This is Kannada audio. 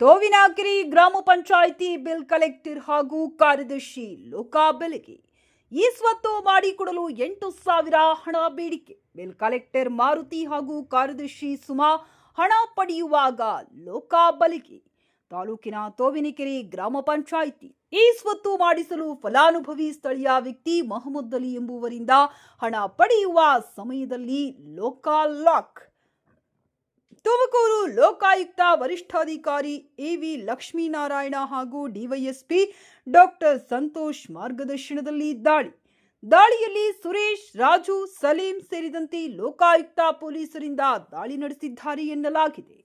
ತಾಲೂಕಿನಾಕೆರೆ ಗ್ರಾಮ ಪಂಚಾಯಿತಿ ಬಿಲ್ ಕಲೆಕ್ಟರ್ ಹಾಗೂ ಕಾರ್ಯದರ್ಶಿ ಲೋಕಾಬೆಲೆಗೆ ಈ ಸ್ವತ್ತು ಮಾಡಿಕೊಡಲು ಎಂಟು ಸಾವಿರ ಹಣ ಬೇಡಿಕೆ. ಬಿಲ್ ಕಲೆಕ್ಟರ್ ಮಾರುತಿ ಹಾಗೂ ಕಾರ್ಯದರ್ಶಿ ಸುಮಾ ಹಣ ಪಡೆಯುವಾಗ ಲೋಕಾಬಲಿಗೆ ತಾಲೂಕಿನ ತೋವಿನಕೆರೆ ಗ್ರಾಮ ಪಂಚಾಯಿತಿ ಈ ಸ್ವತ್ತು ಮಾಡಿಸಲು ಫಲಾನುಭವಿ ಸ್ಥಳೀಯ ವ್ಯಕ್ತಿ ಮೊಹಮ್ಮದ್ ಅಲಿ ಎಂಬುವರಿಂದ ಹಣ ಪಡೆಯುವ ಸಮಯದಲ್ಲಿ ಲೋಕಾಲಾಕ್ ತುಮಕೂರು ಲೋಕಾಯುಕ್ತ ವರಿಷ್ಠಾಧಿಕಾರಿ ಎವಿ ಲಕ್ಷ್ಮೀನಾರಾಯಣ ಹಾಗೂ ಡಿವೈಎಸ್ಪಿ ಡಾಕ್ಟರ್ ಸಂತೋಷ್ ಮಾರ್ಗದರ್ಶನದಲ್ಲಿ ದಾಳಿ. ದಾಳಿಯಲ್ಲಿ ಸುರೇಶ್, ರಾಜು, ಸಲೀಂ ಸೇರಿದಂತೆ ಲೋಕಾಯುಕ್ತ ಪೊಲೀಸರಿಂದ ದಾಳಿ ನಡೆಸಿದ್ದಾರೆ ಎನ್ನಲಾಗಿದೆ.